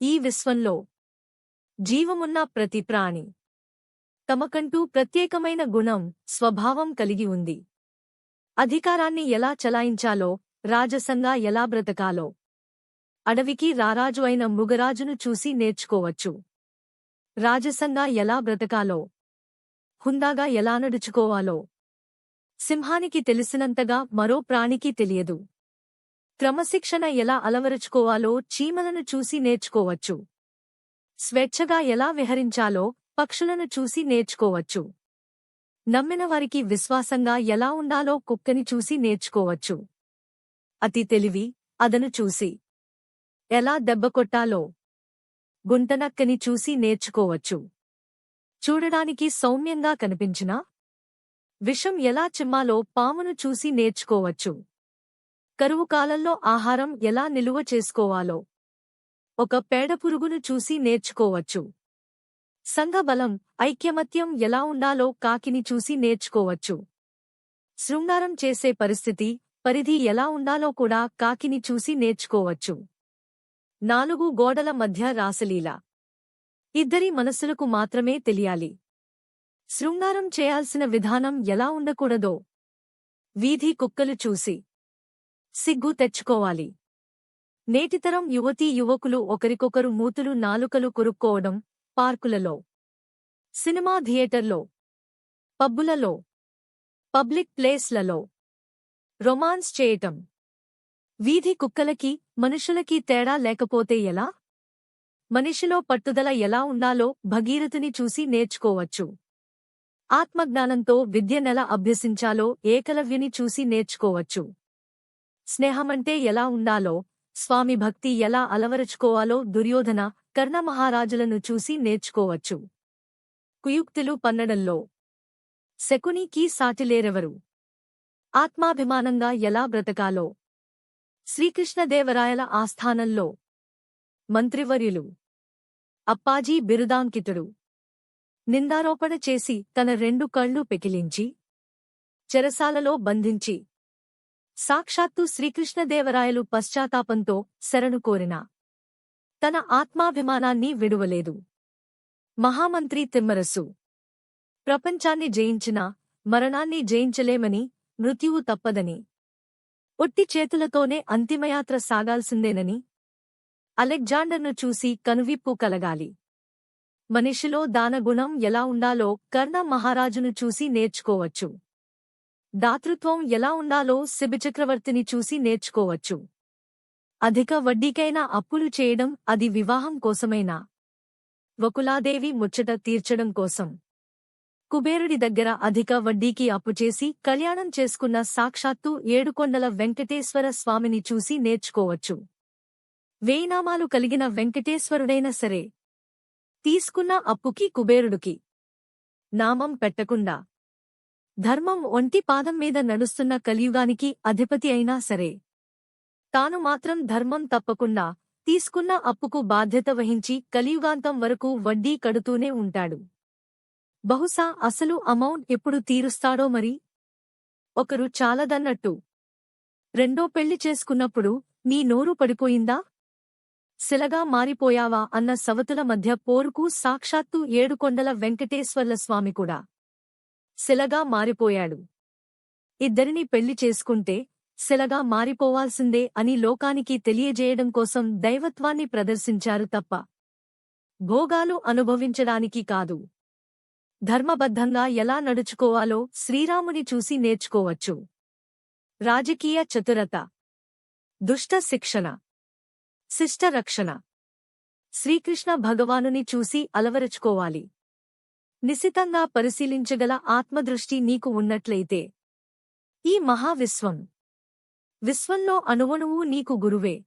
ఈ విశ్వంలో జీవమున్న ప్రతి ప్రాణి తమకంటూ ప్రత్యేకమైన గుణం స్వభావం కలిగి ఉంది. అధికారాన్ని ఎలా చలాయించాలో రాజసంగా ఎలా బ్రతకాలో అడవికి రారాజు అయిన మృగరాజును చూసి నేర్చుకోవచ్చు. రాజసంగా ఎలా బ్రతకాలో హుందాగా ఎలా నడుచుకోవాలో సింహానికి తెలిసినంతగా మరో ప్రాణికి తెలియదు. క్రమశిక్షణ ఎలా అలవరుచుకోవాలో చీమలను చూసి నేర్చుకోవచ్చు. స్వేచ్ఛగా ఎలా విహరించాలో పక్షులను చూసి నేర్చుకోవచ్చు. నమ్మిన వారికి విశ్వాసంగా ఎలా ఉండాలో కుక్కని చూసి నేర్చుకోవచ్చు. అతి తెలివి అదను చూసి. ఎలా దెబ్బకొట్టాలో గుంటనక్కని చూసి నేర్చుకోవచ్చు. చూడడానికి సౌమ్యంగా కనిపించినా విషం ఎలా చిమ్మాలో పామును చూసి నేర్చుకోవచ్చు. కరువు కాలంలో ఆహారం ఎలా నిలువ చేసుకోవాలో. ఒక పేడపురుగును చూసి నేర్చుకోవచ్చు. సంఘబలం ఐక్యమత్యం ఎలా ఉండాలో కాకిని చూసి నేర్చుకోవచ్చు. శృంగారం చేసే పరిస్థితి పరిధి ఎలా ఉండాలో కూడా కాకిని చూసి నేర్చుకోవచ్చు. నాలుగు గోడల మధ్య రాసలీల. ఇద్దరి మనసులకు మాత్రమే తెలియాలి. శృంగారం చేయాల్సిన విధానం ఎలా ఉండకూడదో. వీధి కుక్కలు చూసి. సిగ్గు తెచ్చుకోవాలి. నేటితరం యువతీ యువకులు ఒకరికొకరు మూతులు నాలుకలు కొరుక్కోవడం పార్కులలో సినిమా థియేటర్లో పబ్బులలో పబ్లిక్ ప్లేస్లలో రొమాన్స్ చేయటం. వీధి కుక్కలకి మనుషులకి తేడా లేకపోతే ఎలా? మనిషిలో పట్టుదల ఎలా ఉండాలో భగీరథుని చూసి నేర్చుకోవచ్చు. ఆత్మజ్ఞానంతో విద్యనెలా అభ్యసించాలో ఏకలవ్యుని చూసి నేర్చుకోవచ్చు. స్నేహమంటే ఎలా ఉండాలో స్వామి భక్తి ఎలా అలవరచుకోవాలో దుర్యోధన కర్ణ మహారాజులను చూసి నేర్చుకోవచ్చు. కుయుక్తులు పన్నడంలో శకునికి సాటిలేరెవరు? ఆత్మాభిమానంగా ఎలా బ్రతకాలో? శ్రీకృష్ణదేవరాయల ఆస్థానంలో మంత్రివర్యులు అప్పాజీ బిరుదాంకితుడు నిందారోపణ చేసి తన రెండు కళ్ళు పెకిలించి చెరసాలలో బంధించి సాక్షాత్తు శ్రీకృష్ణదేవరాయలు పశ్చాత్తాపంతో శరణు కోరిన తన ఆత్మాభిమానాన్ని విడువలేదు. మహామంత్రి తిమ్మరసు. ప్రపంచాన్ని జయించినా మరణాన్ని జయించలేమని మృత్యువు తప్పదని ఒట్టి చేతులతోనే అంతిమయాత్ర సాగాల్సిందేనని అలెగ్జాండర్ను చూసి కనువిప్పు కలగాలి. మనిషిలో దానగుణం ఎలా ఉండాలో కర్ణ మహారాజును చూసి నేర్చుకోవచ్చు. దాతృత్వం ఎలా ఉండాలో శిబిచక్రవర్తిని చూసి నేర్చుకోవచ్చు. అధిక వడ్డీకైనా అప్పులు చేయడం అది వివాహం కోసమైనా? వకులాదేవి ముచ్చట తీర్చడం కోసం. కుబేరుడి దగ్గర అధిక వడ్డీకి అప్పుచేసి కళ్యాణం చేసుకున్న సాక్షాత్తు ఏడుకొండల వెంకటేశ్వర స్వామిని చూసి నేర్చుకోవచ్చు. వేయినామాలు కలిగిన వెంకటేశ్వరుడైనా సరే. తీసుకున్న అప్పుకి కుబేరుడికి. నామం పెట్టకుండా. ధర్మం ఒంటి పాదం మీద నడుస్తున్న కలియుగానికి అధిపతి అయినా సరే. తాను మాత్రం ధర్మం తప్పకుండా తీసుకున్న అప్పుకు బాధ్యత వహించి కలియుగాంతం వరకు వడ్డీ కడుతూనే ఉంటాడు. బహుశా అసలు అమౌంట్ ఎప్పుడు తీరుస్తాడో మరి? ఒకరు చాలదన్నట్టు. రెండో పెళ్ళి చేసుకున్నప్పుడు నీ నోరు పడిపోయిందా? శిలగా మారిపోయావా అన్న సవతుల మధ్య పోరుకు సాక్షాత్తు ఏడుకొండల వెంకటేశ్వర్ల స్వామి కూడా. శిలగా మారిపోయాడు. ఇద్దరిని పెళ్ళి చేసుకుంటే శిలగా మారిపోవాల్సిందే అని లోకానికి తెలియజేయడం కోసం దైవత్వాన్ని ప్రదర్శించారు తప్ప భోగాలు అనుభవించడానికి కాదు. ధర్మబద్ధంగా ఎలా నడుచుకోవాలో శ్రీరాముని చూసి నేర్చుకోవచ్చు. రాజకీయ చతురత దుష్ట శిక్షణ శిష్టరక్షణ. శ్రీకృష్ణ భగవానుని చూసి అలవరుచుకోవాలి. నిశితంగా పరిశీలించగల ఆత్మదృష్టి నీకు ఉన్నట్లయితే. ఈ మహావిశ్వం. విశ్వంలో అణువణువు నీకు గురువే.